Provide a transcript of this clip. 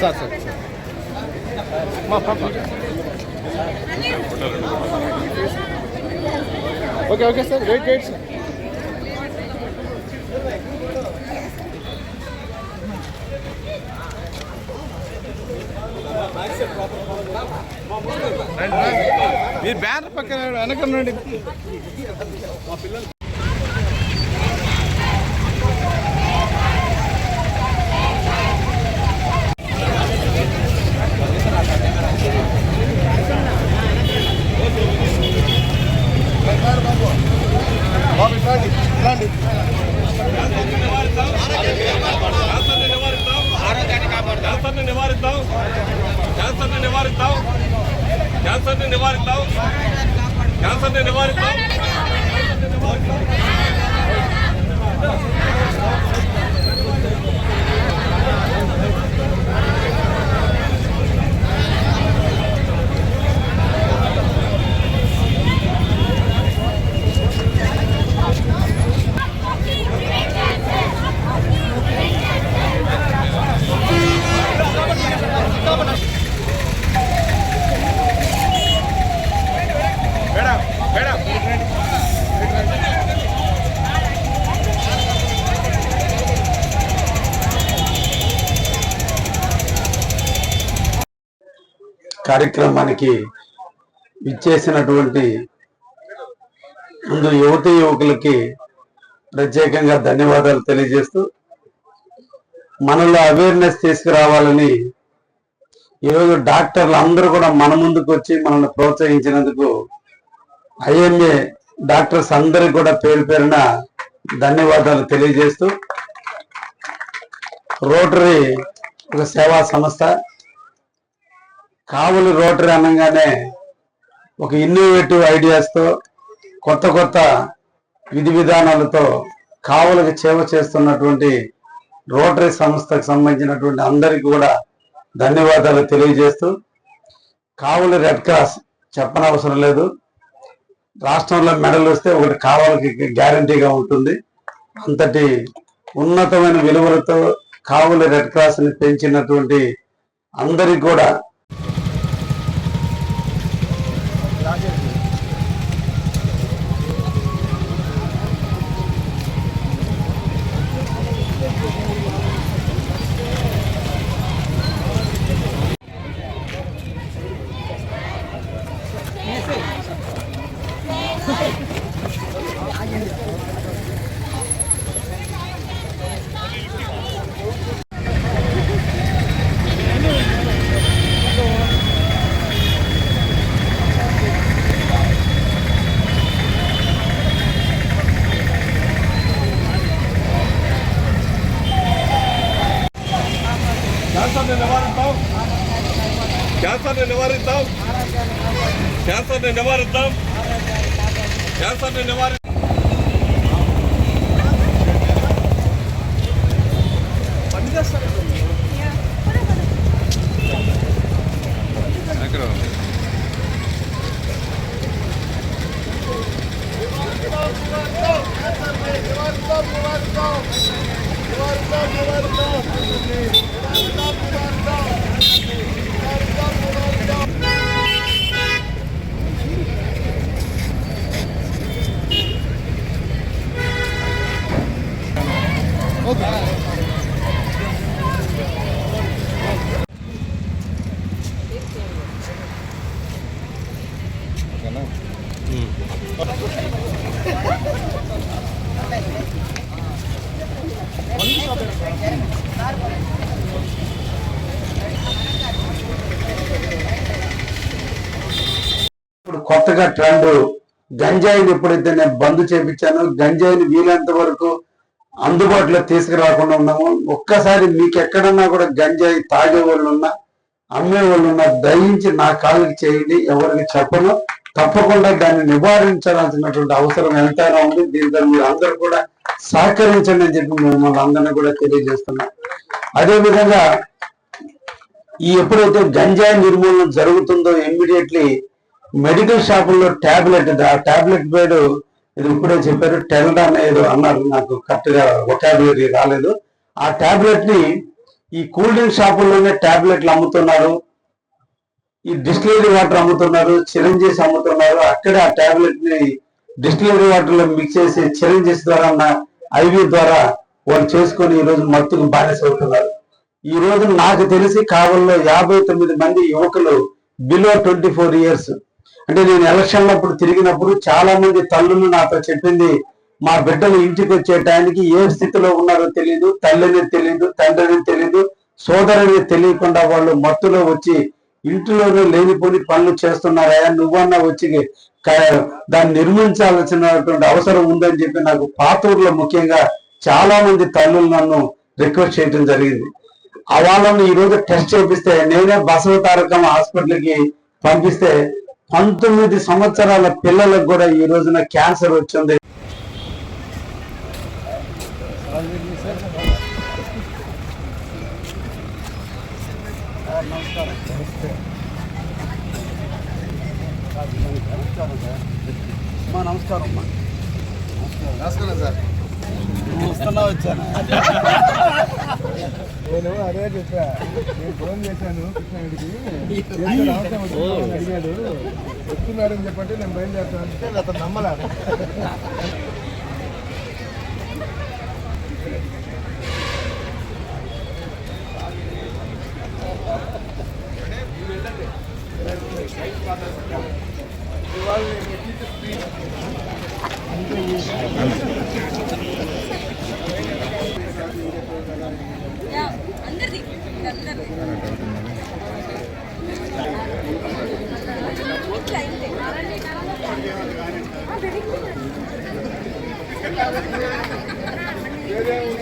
Sir sir మా పాప. Okay okay sir. Wait wait sir మీరు బ్యానర్ పక్కన వెనక మా పిల్లలు క్యాన్సర్ని నివారిద్దాం క్యాన్సర్ని నివారిద్దాం క్యాన్సర్ని నివారిద్దాం క్యాన్సర్ని నివారిద్దాం. కార్యక్రమానికి ఇచ్చేసినటువంటి ముందు యువతి యువకులకి ప్రత్యేకంగా ధన్యవాదాలు తెలియజేస్తూ మనలో అవేర్నెస్ తీసుకురావాలని ఈరోజు డాక్టర్లు అందరూ కూడా మన ముందుకు వచ్చి మనల్ని ప్రోత్సహించినందుకు ఐఎంఏ డాక్టర్స్ అందరికి కూడా పేరు పేరున ధన్యవాదాలు తెలియజేస్తూ రోటరీ ఒక సేవా సంస్థ. కావులు రోటరీ అనగానే ఒక ఇన్నోవేటివ్ ఐడియాస్తో కొత్త కొత్త విధి విధానాలతో కావులకు సేవ చేస్తున్నటువంటి రోటరీ సంస్థకు సంబంధించినటువంటి అందరికీ కూడా ధన్యవాదాలు తెలియజేస్తూ కావులు రెడ్ క్రాస్ చెప్పనవసరం లేదు. రాష్ట్రంలో మెడల్ వస్తే ఒకటి కావాలకి గ్యారంటీగా ఉంటుంది. అంతటి ఉన్నతమైన విలువలతో కావులు రెడ్ క్రాస్ని పెంచినటువంటి అందరికి కూడా క్యాన్సర్ని నివారిద్దాం క్యాన్సర్ని నివారిద్దాం. క్యాన్సర్ని నివారిద్దాం. క్యాన్సర్ని నివారి ఇప్పుడు కొత్తగా ట్రెండ్ గంజాయిని ఎప్పుడైతే నేను బంద్ చేపించాను గంజాయిని వీలైనంత వరకు అందుబాటులో తీసుకురాకుండా ఉన్నాము. ఒక్కసారి మీకు ఎక్కడన్నా కూడా గంజాయి తాగే వాళ్ళు ఉన్నా అమ్మే వాళ్ళు ఉన్నా దయించి నా కాళ్ళకి చేయండి ఎవరికి చెప్పను. తప్పకుండా దాన్ని నివారించాల్సినటువంటి అవసరం ఎంతైనా ఉంది. దీంతో మీరు అందరూ కూడా సహకరించండి అని చెప్పి మిమ్మల్ని అందరినీ కూడా తెలియజేస్తున్నా. అదేవిధంగా ఈ ఎప్పుడైతే గంజాయి నిర్మూలన జరుగుతుందో ఇమ్మీడియట్లీ మెడికల్ షాపుల్లో టాబ్లెట్ ఆ టాబ్లెట్ పేరు ఇది ఇప్పుడే చెప్పారు టెల్డాన్ ఏదో అన్నారు. నాకు కరెక్ట్గా ఒకాబులరీ రాలేదు. ఆ టాబ్లెట్ని ఈ కూల్ డ్రింక్ షాపుల్లోనే టాబ్లెట్లు అమ్ముతున్నారు. ఈ డిస్టిలరీ వాటర్ అమ్ముతున్నారు చిరంజీస్ అమ్ముతున్నారు. అక్కడే ఆ ట్యాబ్లెట్ని డిస్టిలరీ వాటర్లో మిక్స్ చేసి చిరంజీస్ ద్వారా ఐవి ద్వారా వాళ్ళు చేసుకొని ఈ రోజు మత్తుకు బానిస అవుతున్నారు ఈ రోజు నాకు తెలిసి కావల్లో యాభై తొమ్మిది మంది యువకులు బిలో ట్వంటీ ఫోర్ ఇయర్స్ అంటే నేను ఎలక్షన్ అప్పుడు తిరిగినప్పుడు చాలా మంది తల్లులు నాతో చెప్పింది మా బిడ్డలు ఇంటికి వచ్చే టైంకి ఏ స్థితిలో ఉన్నారో తెలియదు తల్లిని తెలియదు తండ్రిని తెలియదు సోదరుని తెలియకుండా వాళ్ళు మత్తులో వచ్చి ఇంటిలోనే లేనిపోని పనులు చేస్తున్నారా? నువ్వన్నా వచ్చి దాన్ని నిర్మించాల్సినటువంటి అవసరం ఉందని చెప్పి నాకు పాతూరులో ముఖ్యంగా చాలా మంది తల్లులు నన్ను రిక్వెస్ట్ చేయడం జరిగింది. ఆ వాళ్ళని ఈరోజు టెస్ట్ చేపిస్తే నేనే బసవ తారకం హాస్పిటల్కి పంపిస్తే పంతొమ్మిది సంవత్సరాల పిల్లలకు కూడా ఈ రోజున క్యాన్సర్ వచ్చింది. నమస్కారం. అమ్మా నమస్కారం సార్. వస్తున్నా వచ్చాను. నేను అదే చెప్పా. నేను ఫోన్ చేశాను కృష్ణాడికి అడిగాడు. వస్తున్నాడని చెప్పంటే నేను బయలుదేరుతాను అంటే అతను నమ్మలే యా అందరిది అందరిది ఇట్లా అయింది. ఆ, very good.